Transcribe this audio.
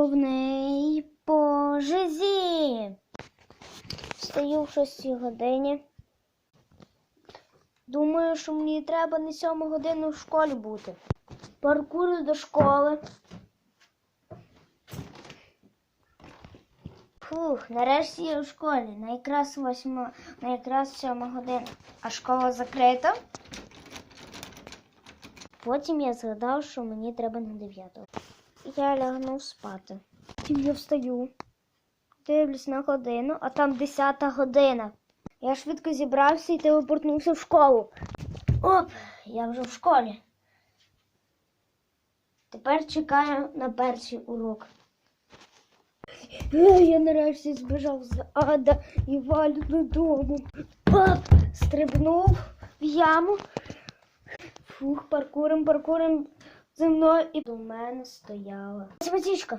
повний пожизі. Встаю в 6 годині. Думаю, що мені треба на 7 годину в школі бути. Паркурю до школи. Фух, нарешті я в школі. На якраз восьма, на якраз сьома година. А школа закрита. Потім я згадав, що мені треба на дев'яту. Я лягнув спати. Потім я встаю. Дивлюсь на годину, а там десята година. Я швидко зібрався і телепортнувся в школу. Оп, я вже в школі. Тепер чекаю на перший урок. Е, Я нарешті збіжав з ада і валю додому. Оп, стрибнув в яму. Фух, паркурим, паркурим зі мною і до мене стояла. Математичка.